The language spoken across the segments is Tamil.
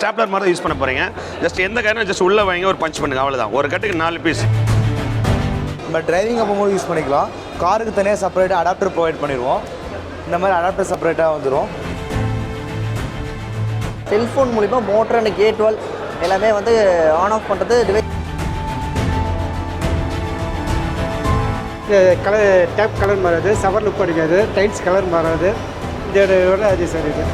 ஸ்டாப்லர் மாதிரி யூஸ் பண்ண போகிறீங்க ஜஸ்ட் எந்த காரணம் ஜஸ்ட் உள்ளே வாங்கி ஒரு பஞ்ச் பண்ணுங்க. அவ்வளோதான் ஒரு கட்டுக்கு நாலு பீஸ் நம்ம டிரைவிங் அப்போ யூஸ் பண்ணிக்கலாம். காருக்கு தனியாக செப்பரேட்டாக அடாப்டர் ப்ரொவைட் பண்ணிடுவோம். இந்த மாதிரி அடாப்டர் செப்பரேட்டாக வந்துடும் செல்ஃபோன் மூலிமா மோட்டர் அண்ட் கேட் வால் எல்லாமே வந்து ஆன் ஆஃப் பண்ணுறது டிவைஸ் கலர் டேப் கலர் மாறாது. சவர் லுக் அடிக்காது. டைல்ஸ் கலர் மாறாது. இதோட அது சார் இது.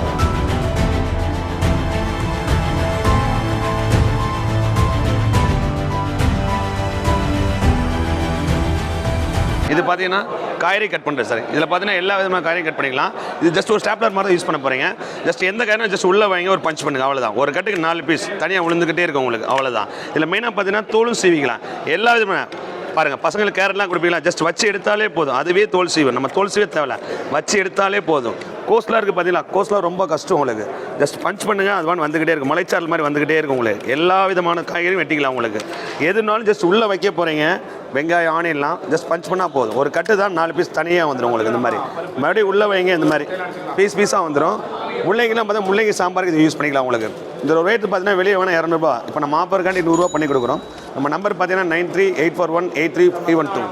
இது பார்த்தீங்கன்னா காய்கறி கட் பண்ணுறது சார் இதில் பார்த்தீங்கன்னா எல்லா விதமான காய்கறி கட் பண்ணிக்கலாம். இது ஜஸ்ட் ஒரு ஸ்டாப்லர் மாதிரி யூஸ் பண்ண போகிறீங்க ஜஸ்ட் எந்த காரணம் ஜஸ்ட் உள்ளே வாங்கி ஒரு பஞ்ச் பண்ணுங்க அவ்வளோதான் ஒரு கட்டுக்கு நாலு பீஸ் தனியாக விழுந்துக்கிட்டே இருக்கும் உங்களுக்கு அவ்வளோதான் இதில் மெயினாக பார்த்தீங்கன்னா தோலும் சீவிக்கலாம். எல்லா விதமான பாருங்கள் பசங்களுக்கு கேரட்லாம் கொடுப்பீங்களா? ஜஸ்ட் வச்சு எடுத்தாலே போதும். அதுவே தோல் சீவு. நம்ம தோல் சீவே தேவையில்ல. வச்சு எடுத்தாலே போதும். கோஸ்ட்லாம் இருக்குது பார்த்தீங்களா கோஸ்ட்லாம் ரொம்ப கஷ்டம் உங்களுக்கு. ஜஸ்ட் பஞ்ச் பண்ணுங்க அது மாதிரி வந்துக்கிட்டே இருக்கும். மலைச்சாரல் மாதிரி வந்துக்கிட்டே இருக்கும் உங்களுக்கு. எல்லா விதமான காய்கறியும் வெட்டிக்கலாம் உங்களுக்கு. எதுனாலும் ஜஸ்ட் உள்ளே வைக்க போகிறீங்க வெங்காயம் ஆனியன்லாம் ஜஸ்ட் பஞ்ச் பண்ணால் போதும். ஒரு கட்டு தான் நாலு பீஸ் தனியாக வந்துடும் உங்களுக்கு இந்த மாதிரி. மறுபடியும் உள்ளே வைங்க இந்த மாதிரி. பீஸ் பீஸாக வந்துடும் முள்ளங்கிலாம் பார்த்தா முள்ளங்கி சாம்பாருக்கு இது யூஸ் பண்ணிக்கலாம் உங்களுக்கு. இந்த ரேட்டு பார்த்தீங்கன்னா வெளியே வேணால் இரநூறுபா. இப்போ நம்ம ஆப்பருக்காண்டி நூறுரூவா பண்ணி கொடுக்குறோம். நம்ம நம்பர் பார்த்தீங்கன்னா nine three eight four one eight three five one two.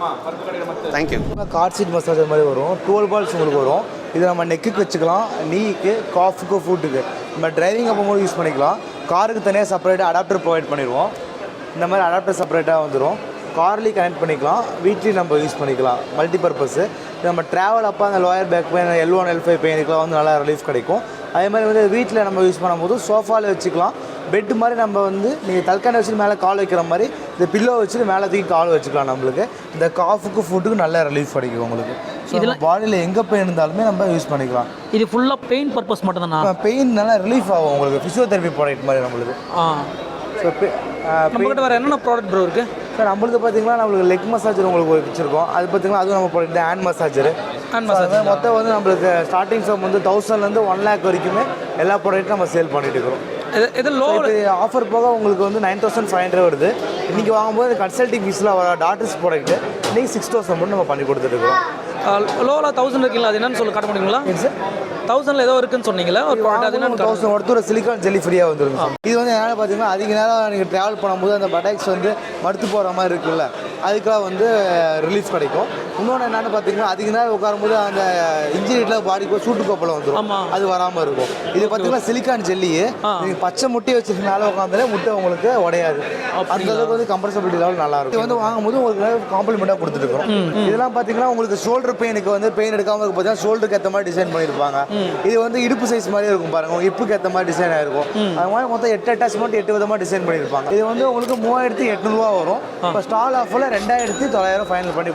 Thank you car seat massage மாதிரி வரும். டுவெல் பால்ஸ் உங்களுக்கு வரும். இது நம்ம நெக்குக்கு வச்சுக்கலாம். நீக்கு காஃபுக்கு ஃபுட்டுக்கு நம்ம டிரைவிங் அப்போ யூஸ் பண்ணிக்கலாம். காருக்கு தனியாக செப்பரேட்டாக அடாப்டர் ப்ரொவைட் பண்ணிடுவோம். இந்த மாதிரி அடாப்டர் செப்பரேட்டாக வந்துடும் கார்லேயும் கனெக்ட் பண்ணிக்கலாம். வீட்லேயும் நம்ம யூஸ் பண்ணிக்கலாம். மல்டி பர்பஸ்ஸு நம்ம ட்ராவல் அப்போ அந்த lower back pain L one L five பெயினுக்குலாம் வந்து நல்லா ரிலீஃப் கிடைக்கும். அதே மாதிரி வந்து வீட்டில் நம்ம யூஸ் பண்ணும்போது சோஃபாவில் வச்சுக்கலாம். பெட் மாதிரி நம்ம வந்து நீங்கள் தல்கானை வச்சுட்டு மேலே கால் வைக்கிற மாதிரி இந்த பில்லோ வச்சுட்டு மேலே தூக்கி கால் வச்சுக்கலாம் நம்மளுக்கு. இந்த காஃபுக்கு ஃபுட்டுக்கு நல்ல ரிலீஃப் கிடைக்கும் உங்களுக்கு. இதில் பாடியில் எங்கே பெயின் இருந்தாலுமே நம்ம யூஸ் பண்ணிக்கலாம். இது ஃபுல்லாக பெயின் பர்பஸ் மட்டும் தானா பெயின் நல்லா ரிலீஃப் ஆகும் உங்களுக்கு. ஃபிசியோதெரபி ப்ராடக்ட் மாதிரி நம்மளுக்கு. ஆ. ஸோ நம்மகிட்ட வேறு என்னென்ன ப்ராடக்ட் ப்ரோ இருக்கு? சார் நம்மளுக்கு பார்த்தீங்கன்னா நம்மளுக்கு லெக் மசாஜர் உங்களுக்கு வச்சுருக்கோம். அது பார்த்தீங்கன்னா அதுவும் நம்ம product hand massager Hand massage. மொத்தம் வந்து நம்மளுக்கு ஸ்டார்டிங் சம் வந்து தௌசண்ட்லேருந்து ஒன் லேக் வரைக்குமே எல்லா ப்ராடக்ட்டும் நம்ம சேல் பண்ணிட்டு இருக்கிறோம். இது லோ ஆஃபர் போக உங்களுக்கு வந்து நைன் தௌசண்ட் ஃபைவ் ஹண்ட்ரட் வருது. இன்றைக்கி வாங்கும்போது கன்சல்டிங் ஃபீஸ்லாம் வர டாக்டர்ஸ் ப்ராடக்ட்டு இன்றைக்கி சிக்ஸ் தௌசண்ட் மட்டும் நம்ம பண்ணி கொடுத்துட்டு இருக்கோம் லோவில் தௌசண்ட் இருக்குங்களா அது என்னன்னு சொல்லி காட்ட முடியுங்களா தௌசண்ட்ல ஏதோ இருக்குன்னு சொன்னீங்களா ஒரு ப்ராடக்ட் அது என்னன்னு தௌசண்ட் ஒருத்தர் சிலிக்கான் ஜெல்லி ஃப்ரீயாக வந்துடும் இது வந்து என்னால் பார்த்தீங்கன்னா அதிக நேரம் நீங்கள் ட்ராவல் பண்ணும்போது அந்த பட்டாக்ஸ் வந்து மடுத்து போகிற மாதிரி இருக்குல்ல அதுக்காக வந்து ரிலீஃப் கிடைக்கும் இன்னொன்று என்னென்னு பார்த்தீங்கன்னா அதிக நேரம் உட்காரும்போது அந்த இன்ஜினியில் பாடிக்கு சூட்டு கோப்பலம் வந்துடும். அது வராமல் இருக்கும் இது பார்த்தீங்கன்னா சிலிக்கான் ஜெல்லி நீங்கள் பச்சை முட்டையை வச்சு மேலே உட்காந்தாலே முட்டை உங்களுக்கு உடையாது அந்த அளவுக்கு வந்து கம்ஃபர்டபிலிட்டி லெவல் நல்லா இருக்கும் இது வந்து வாங்கும்போது உங்களுக்கு காம்ப்ளிமெண்ட்டாக கொடுத்துட்டு இருக்கோம் இதெல்லாம் பார்த்தீங்கன்னா உங்களுக்கு ஷோல்டர் பெயினுக்கு வந்து பெயின் எடுக்காம இருக்கு பார்த்தீங்கன்னா ஷோல்டருக்கு ஏற்ற மாதிரி டிசைன் பண்ணியிருப்பாங்க இது வந்து இடுப்பு சைஸ் மாதிரியே இருக்கும் பாருங்க. இப்புக்கு ஏற்ற மாதிரி டிசைன் ஆயிருக்கும். அது மாதிரி மொத்தம் எட்டு அட்டாச்மெண்ட் எட்டு விதமாக டிசைன் பண்ணியிருப்பாங்க இது வந்து உங்களுக்கு மூவாயிரத்தி எட்நூறுவா வரும். இப்போ ஸ்டால் ஆஃபில் ரெண்டாயிரத்தி தொள்ளாயிரம் ஃபைனல் பண்ணி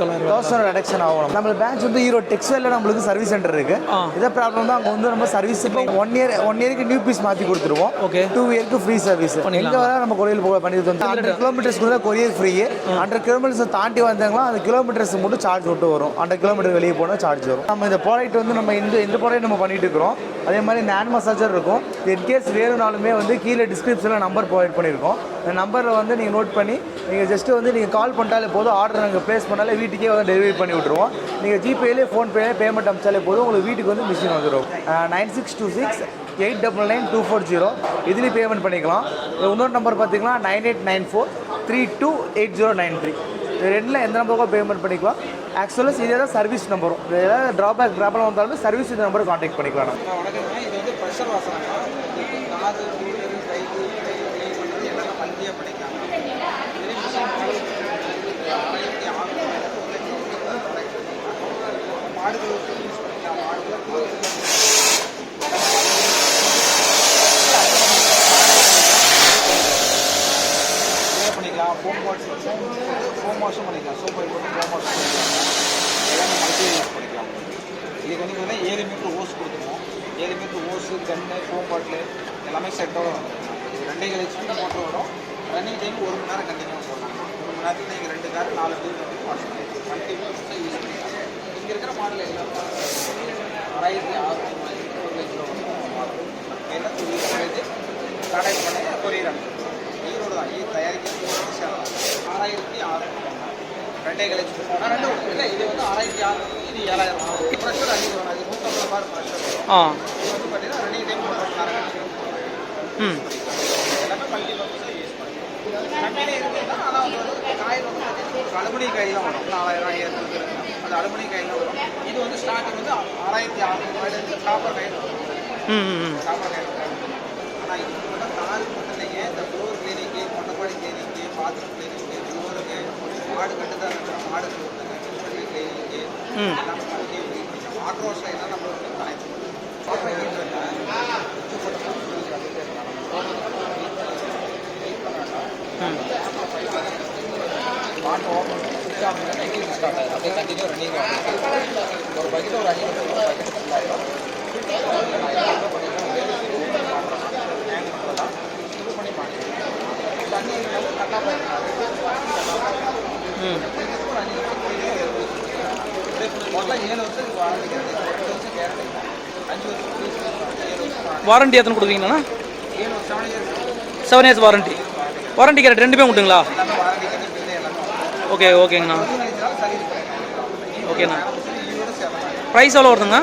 தொள்ளாயிரம் தௌசண்ட் ரெடக்ஷன் ஆகும் நம்ம பேங்க் வந்து ஈரோ டெக்ஸ்டைலில் நம்மளுக்கு சர்வீஸ் சென்டர் இருக்கு. இதே ப்ராப்ளம் தான் அங்கே வந்து நம்ம சர்வீஸ் இப்போ ஒன் இயர் ஒன் இயருக்கு நியூ பீஸ் மாற்றி கொடுத்துருவோம். Okay. டூ இயருக்கு ஃப்ரீ சர்வீஸ் எங்க வர நம்ம கொரியர் போக பண்ணி ஹண்ட்ரட் கிலோமீட்டர்ஸ்க்கு தான் கொரியர் ஃப்ரீ ஹண்ட்ரட் கிலோமீட்டர்ஸ் தாண்டி வந்தாங்களா அந்த கிலோமீட்டர்ஸ் மட்டும் சார்ஜ் விட்டு வரும். ஹண்ட்ரட் கிலோமீட்டர் வெளியே போனால் சார்ஜ் வரும். நம்ம இந்த ப்ராடக்ட் வந்து நம்ம இந்த இந்த ப்ராடக்ட் நம்ம பண்ணிட்டு இருக்கிறோம். அதே மாதிரி நேன் மசாஜர் இருக்கும். இன்கேஸ் வேணும்னாலுமே வந்து கீழே டிஸ்கிரிப்ஷனில் நம்பர் ப்ரொவைட் பண்ணியிருக்கோம். இந்த நம்பரில் வந்து நீங்கள் நோட் பண்ணி நீங்கள் ஜஸ்ட்டு வந்து நீங்கள் கால் பண்ணிட்டாலே போதும். ஆர்டர் நாங்கள் ப்ளேஸ் பண்ணாலே வீட்டுக்கே வந்து டெலிவரி பண்ணி விட்ருவோம் நீங்கள் ஜிபேலே ஃபோன்பேலே பேமெண்ட் அமிச்சாலே போதும். உங்களுக்கு வீட்டுக்கு வந்து மிஷின் வந்துடும். Nine six two six eight double nine two four zero இதுலேயும் பேமெண்ட் பண்ணிக்கலாம். இன்னொரு நம்பர் பார்த்தீங்கன்னா nine eight nine four three two eight zero nine three ரெண்டில் எந்த நம்பருக்கும் பேமெண்ட் பண்ணிக்கலாம். ஆக்சுவலாக இதே தான் சர்வீஸ் நம்பரும் இது ஏதாவது ட்ராபேக் ப்ராப்ளம் வந்தாலும் சர்வீஸ் இந்த நம்பரை காண்டாக்ட் பண்ணிக்கலாம் நம்ம வணக்கங்க இது வந்து ப்ரெஷர் வாசனை காது மூக்கு கை க்ளீன் பண்ணுறது எல்லாமே மல்டியாக பண்ணிக்கலாம் இதுலேயே மிஷின் ஆயிரத்தி ஆறுநூறு மாடுகளுக்கு யூஸ் பண்ணிக்கலாம் மாடுகளுக்கு இதே பண்ணிக்கலாம் ஃபோம் வாஷ் ஃபோம் வாஷும் பண்ணிக்கலாம் சோப் போட்டு ஃபோம் வாஷ் பண்ணிக்கலாம் எல்லாமே மல்டியாக யூஸ் பண்ணிக்கலாம் இதுக்கு வந்து பார்த்தீங்கன்னா ஏழு மீட்டர் ஓஸ் கொடுத்துருவோம் ஏழு மீட்டர் ஓஸு கன்று ஃபோம் பாட்டில் எல்லாமே செட்டோடு வந்துருக்கும் ரெண்டே கலை மோட்டர் வரும். ரன்னிங் டைம் ஒரு மணி நேரம் கண்டினியூ போடலாம் ஒரு மணி நேரத்தில் நீங்கள் ரெண்டு கார் நாலு பேர் வந்து பண்ணிக்கலாம். கண்டினியூஸாக யூஸ் பண்ணிக்கலாம். இங்கே இருக்கிற மாடல் எல்லாமே ஆறாயிரத்தி ஆறுநூறு ஒரு கிலோ மாடல் எல்லாம் யூஸ் பண்ணிட்டு கான்டாக்ட் பண்ணி கொரியர் அனுப்புவோம் ஈரோடு தான். ஈ தயாரிக்கிறது ஆறாயிரத்தி ஆறுநூறு ரெண்டே கழிச்சு ரெண்டு இல்லை. இது வந்து ஆறாயிரத்தி அறுநூறு இது ஏழாயிரம். ப்ரெஷர் வேணாம் இது நூற்றம்பது பார் ப்ரெஷர் ஆ. இது வந்து பார்த்தீங்கன்னா ரன்னிங் டைம் ம். எல்லாமே பண்ணிக்கலாம் கம்பெனி இருக்குன்னா ஆனால் வந்து காயில் வந்து பார்த்தீங்கன்னா அலுமினிய காயில் தான் வரும். நாலாயிரம் இருக்குன்னா அது காயில் வரும். இது வந்து ஸ்டார்டிங் வந்து ஆறாயிரத்தி அறுநூறு காப்பர் காயில் வரும். காப்பர் காயில் ஆனால் இது மட்டும் காருக்கு மட்டும் இல்லைங்க. இந்த டோர் கிளீனிங்கு பொன்னப்பாடி கிளீனிங்கு பாத்ரூம் கிளீனிங்கு டோருக்கு மாடு கட்டுதான் இருக்கிற மாடு ஆக்ரோஷம் என்ன நம்ம வந்து கனெக்ட் பாட்டு ஓப்பன் நெகிழ்ச்சி ஸ்டார்ட் ஆகும் அப்படியே கண்டினியூ ரன்னிங் ஒரு பக்கெட் ஒரு அஞ்சு ஒரு பக்கெட் ஃபுல் ஆயிடும் நான் என்ன பண்ணிடுறேன் ஹேண்ட் பண்ணலாம் இது பண்ணி மாட்டேன் தண்ணி இருந்தாலும் வாரண்டி எத்தனை கொடுக்குறீங்கண்ணா செவன் இயர்ஸ் வாரண்டி வாரண்டி கேரட் ரெண்டுமே உண்டுங்களா? ஓகே ஓகேங்கண்ணா ஓகேண்ணா ப்ரைஸ் எவ்வளோ வருதுங்க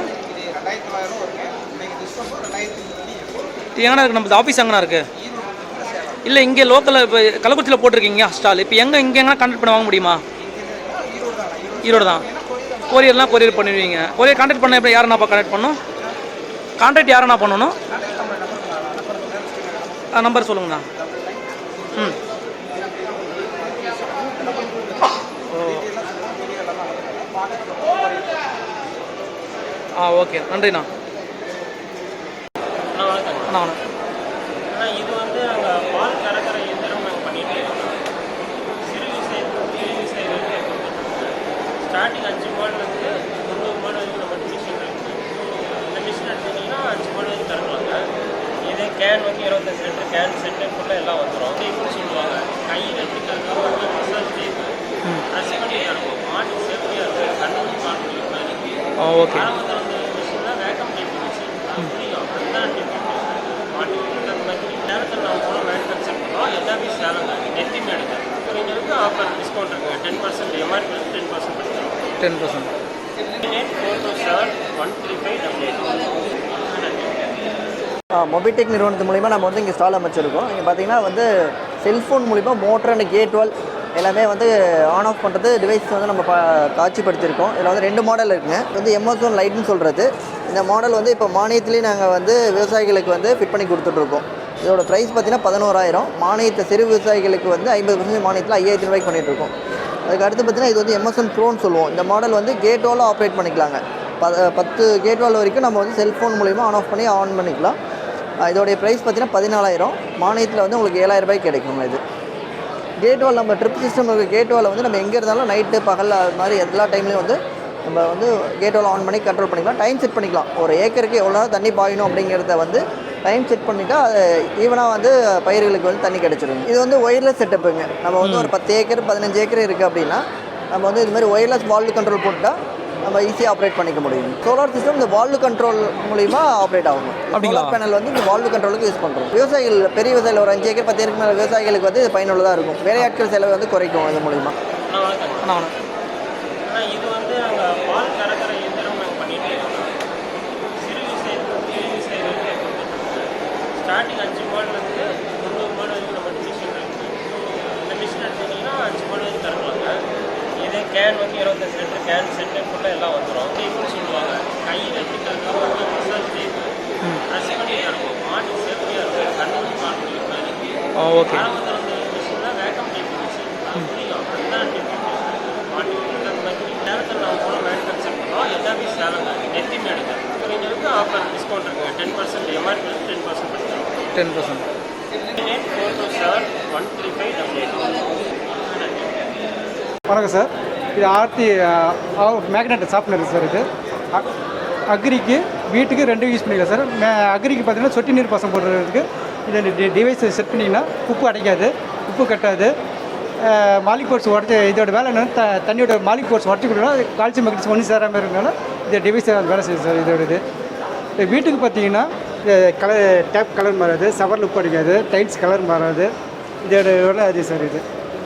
எங்கண்ணா இருக்குது நம்ம ஆஃபீஸ் எங்கண்ணா இருக்குது இல்லை இங்கே லோக்கலில் இப்போ கள்ளக்குறிச்சியில் போட்டிருக்கீங்க ஸ்டால் இப்போ எங்கே இங்கே எங்கன்னா கான்டாக்ட் பண்ண வாங்க முடியுமா? ஈரோடு தான் கொரியர்லாம் கொரியர் பண்ணிடுவீங்க. கொரியர் கான்டாக்ட் பண்ண எப்படி யாரண்ணாப்பா கான்டாக்ட் பண்ணணும் கான்டாக்ட் யாரண்ணா பண்ணணும்? ஆ நம்பர் சொல்லுங்கண்ணா. ம். ஆ ஓகே. நன்றிண்ணா. அண்ணா வணக்கம். இது வந்து அங்கே பால் கறக்கிற இயந்திரம் நாங்கள் பண்ணிட்டு இருக்கோம் சிறு விசை பெரிய விசை வரைக்கும் ஸ்டார்டிங் அஞ்சு மாடலேருந்து முந்நூறு மாடல் வரைக்கும் நம்ம மிஷின் இருக்குது இந்த மிஷின் எடுத்தீங்கன்னா அஞ்சு மாடல் வரைக்கும் கறக்கலாங்க இதே கேன் வந்து இருபத்தஞ்சு லிட்டர் கேன் செட்டு ஃபுல்லாக எல்லாம் வந்துடும் இப்படி சொல்லுவாங்க? கை வெட்டி கறக்க மசாஜ் ப்ரெஸ் பண்ணி கறக்கும் மாட்டு சேஃப்டியாக இருக்கும் கண்ணு காட்டு ஆ ஓகே. வந்து மிஷினில் வேக்கம் டேப் மிஷின் புரியும். அதுதான் டேப் மாட்டு அந்த மாதிரி நேரத்தில் நம்ம போன மேனுஃபேக்சர் பண்ணோம் எல்லாமே சேலங்க நெத்தி மேடுங்க. இவங்களுக்கு ஆஃபர் டிஸ்கவுண்ட் இருக்குங்க ten percent MRP ten percent ten percent Mobitech நிறுவனத்து மூலிமா நம்ம வந்து இங்கே ஸ்டால் அமைச்சிருக்கோம். இங்கே பார்த்தீங்கன்னா வந்து செல்ஃபோன் மூலிமா மோட்டர் அண்ட் கேட்வால் எல்லாமே வந்து ஆன் ஆஃப் பண்ணுறது டிவைஸ் வந்து நம்ம பா காட்சிப்படுத்தியிருக்கோம். இதில் வந்து ரெண்டு மாடல் இருக்குங்க. இது வந்து எம்எஸ்ஓன் லைட்னு சொல்கிறது இந்த மாடல் வந்து இப்போ மானியத்துலேயும் நாங்கள் வந்து விவசாயிகளுக்கு வந்து ஃபிட் பண்ணி கொடுத்துட்ருக்கோம். இதோட ப்ரைஸ் பார்த்தீங்கன்னா பதினோராயிரம். மானியத்தை சிறு விவசாயிகளுக்கு வந்து ஐம்பது பர்சன்டேஜ் மானியத்தில் ஐயாயிரத்தி ரூபாய்க்கு பண்ணிகிட்ருக்கோம் அதுக்கு அடுத்து பார்த்தீங்கன்னா இது வந்து எம்எஸ்என் ப்ரோன்னு சொல்லுவோம். இந்த மாடல் வந்து கேட் ஆப்ரேட் பண்ணிக்கலாங்க. ப பத்து கேட் வால் வரைக்கும் நம்ம வந்து செல்ஃபோன் மூலிமா ஆன் ஆஃப் பண்ணி ஆன் பண்ணிக்கலாம். இதோடைய ப்ரைஸ் பார்த்தீங்கன்னா பதினாலாயிரம். மானியத்தில் வந்து உங்களுக்கு ஏழாயிரம் ரூபாய் கிடைக்குங்க இது. கேட் வால் நம்ம ட்ரிப் சிஸ்டம் இருக்க. கேட் வாலை வந்து நம்ம எங்கே இருந்தாலும் நைட்டு பகல் அது மாதிரி எல்லா டைம்லையும் வந்து நம்ம வந்து கேட் வால் ஆன் பண்ணி கண்ட்ரோல் பண்ணிக்கலாம். டைம் செட் பண்ணிக்கலாம். ஒரு ஏக்கருக்கு எவ்வளோ தண்ணி பாயணும் அப்படிங்கிறத வந்து டைம் செட் பண்ணிட்டா அது ஈவனாக வந்து பயிர்களுக்கு வந்து தண்ணி கிடைச்சிடும் இது வந்து ஒயர்லெஸ் செட்டப்புங்க நம்ம வந்து ஒரு பத்து ஏக்கர் பதினஞ்சு ஏக்கர் இருக்குது அப்படின்னா நம்ம வந்து இது மாதிரி ஒயர்லெஸ் வால்வு கண்ட்ரோல் போட்டால் நம்ம ஈஸியாக ஆப்ரேட் பண்ணிக்க முடியும். சோலார் சிஸ்டம் இந்த வால்வு கண்ட்ரோல் மூலிமா ஆப்ரேட் ஆகும்? சோலார் பேனல் வந்து இந்த வால்வு கண்ட்ரோலுக்கு யூஸ் பண்ணுறோம் விவசாயிகள் பெரிய விவசாயிகள் ஒரு அஞ்சு ஏக்கர் பத்து ஏக்கர் மேலே விவசாயிகளுக்கு வந்து இது பயனுள்ளதாக இருக்கும். வேலையாட்கள் செலவு வந்து குறைக்கும் இது மூலிமா அண்ணா வணக்கம். அண்ணா வணக்கம் ஆனால் இது வந்து அங்கே பால் கறக்கிற இயந்திரம் நாங்கள் பண்ணிட்டு இருக்கோம் சிறு விசை பெரிய விசை வரைக்கும் ஸ்டார்டிங் அஞ்சு மாடலேருந்து முந்நூறு மாடல் வரைக்கும் நம்ம மிஷின் இருக்குது இந்த மிஷின் எடுத்தீங்கன்னா அஞ்சு மாடல் வரைக்கும் கறக்கலாங்க இதே கேன் வந்து இருபத்தஞ்சு லிட்டர் கேன் செட்டு ஃபுல்லாக எல்லாம் வந்துடும் இப்படி சொல்லுவாங்க. கை வெட்டி கறக்க மசாஜ் டேப்பு ப்ரெஸ் பண்ணி கறக்கும் மாட்டு சேஃப்டியாக இருக்கும். கண்ணு காட்டு ஆ ஓகே ஆரம்பத்தில் வந்து மிஷினில் வேக்கம் டேப் மிஷின் புரியும் அதுதான் டேப் மாட்டு அந்த மாதிரி நேரத்தில் நம்ம போன மேனுஃபேக்சர் பண்ணோம் எல்லாமே சேலங்க நெத்தி மேடுங்க இவங்களுக்கு ஆஃபர் டிஸ்கவுண்ட் இருக்குங்க ten percent MRP ten percent பண்ணிக்கிறோம் டென் பர்சன்ட் வணக்கம் சார். இது ஆர்த்தி மேக்னெட் சாஃப்ட்வேர் சார் இது. அக்ரிக்கு வீட்டுக்கு ரெண்டும் யூஸ் பண்ணிக்கலாம் சார். மே அக்ரிக்கு பார்த்தீங்கன்னா சொட்டு நீர் பாசம் போடுறதுக்கு இந்த டிவைஸ் செட் பண்ணிங்கன்னா உப்பு அடைக்காது உப்பு கட்டாது. மாலிக் போர்ட்ஸ் உடச்சி இதோட வேலை என்னன்னா த தண்ணியோட மாலிக் போர்ட்ஸ் உடச்சி கொடுத்தா கால்சியம் மெக்னீசியம் ஒன்று சேராமல் இருக்கனால இந்த டிவைஸ் வேலை செய்யுது சார் இதோட இது. வீட்டுக்கு பார்த்தீங்கன்னா கலர் டேப் கலர் மாறாது சவர் லுக் அடிக்காது டைல்ஸ் கலர் மாறாது. இதோட அது சார் இது?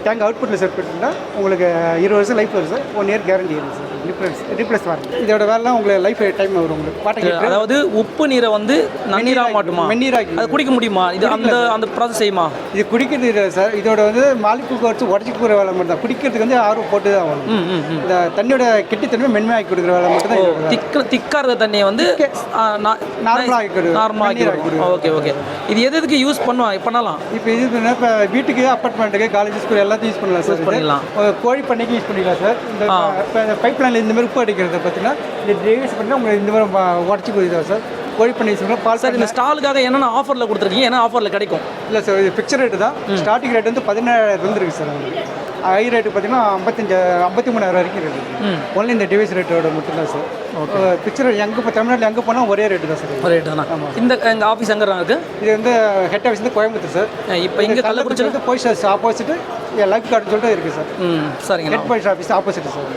டேங்க் அவுட்புட்டில் செட் பண்ணிட்டீங்கன்னா உங்களுக்கு இருபது வருஷம் லைஃப் வரும் சார் ஒன் இயர் கேரண்டி இருக்குது சார் ரிப்ளேஸ் ரிப்ளேஸ் வாரண்டி. இதோட வேலைலாம் உங்களுக்கு லைஃப் டைம் வரும் உங்களுக்கு. வாட்டர் அதாவது உப்பு நீரை வந்து நன்னீரா மாட்டுமா? வெந்நீராக்கி. அது குடிக்க முடியுமா? இது அந்த அந்த ப்ராசஸ் செய்யுமா? இது குடிக்கிறது இல்லை சார். இதோட வந்து மாலிப்பு வச்சு உடச்சி போகிற வேலை மட்டும் தான் குடிக்கிறதுக்கு வந்து ஆர்வம் போட்டு தான் வரும் இந்த தண்ணியோட கெட்டித்தன்மை மென்மையாக்கி கொடுக்குற வேலை மட்டும் தான். திக்க திக்காக இருக்க தண்ணியை வந்து. நார்மலாக ஆக்கிடுது. Okay okay. இது எது எதுக்கு யூஸ் பண்ணுவாங்க பண்ணலாம்? இப்போ இது இப்போ வீட்டுக்கு அப்பார்ட்மெண்ட்டுக்கு காலேஜ் ஸ்கூல் எல்லாத்தையும் யூஸ் பண்ணலாம் சார். ஒரு கோழி பண்ணைக்கு யூஸ் பண்ணிக்கலாம் சார். இந்த ஆ. இப்போ லைனில் இந்த மாதிரி உப்பு அடிக்கிறது பார்த்தீங்கன்னா இந்த ட்ரைவேஸ் பண்ணால் உங்களுக்கு இந்த மாதிரி உடச்சி கொடுக்குதா சார் கோழி பண்ணை பண்ணலாம் பால் சார் இந்த ஸ்டாலுக்காக என்னென்ன ஆஃபரில் கொடுத்துருக்கீங்க? என்ன ஆஃபரில் கிடைக்கும். இல்லை சார் இது ஃபிக்சர் ரேட்டு தான். ஸ்டார்டிங் ரேட் வந்து பதினேழாயிரம் இருந்துருக்கு சார் உங்களுக்கு ஹை ரேட்டு பார்த்தீங்கன்னா ஐம்பத்தஞ்சு ஐம்பத்தி மூணாயிரம் வரைக்கும் இருக்குது. ஒன்லி இந்த டிவைஸ் ரேட்டோட மட்டும்தான் சார் பிக்சர் எங்கே இப்போ தமிழ்நாட்டில் எங்கே போனால் ஒரே ரேட்டு தான் சார் ரேட் தானே? இந்த எங்கள் ஆஃபீஸ் எங்கே இருக்கு? இது வந்து ஹெட் ஆஃபீஸ் வந்து கோயம்புத்தூர் சார் இப்போ இங்கே கள்ளக்குறிச்சி போய் ஆப்போசிட் லைஃப் கார்டு சொல்லிட்டு இருக்குது சார் ம் சரிங்கண்ணா head post office opposite sir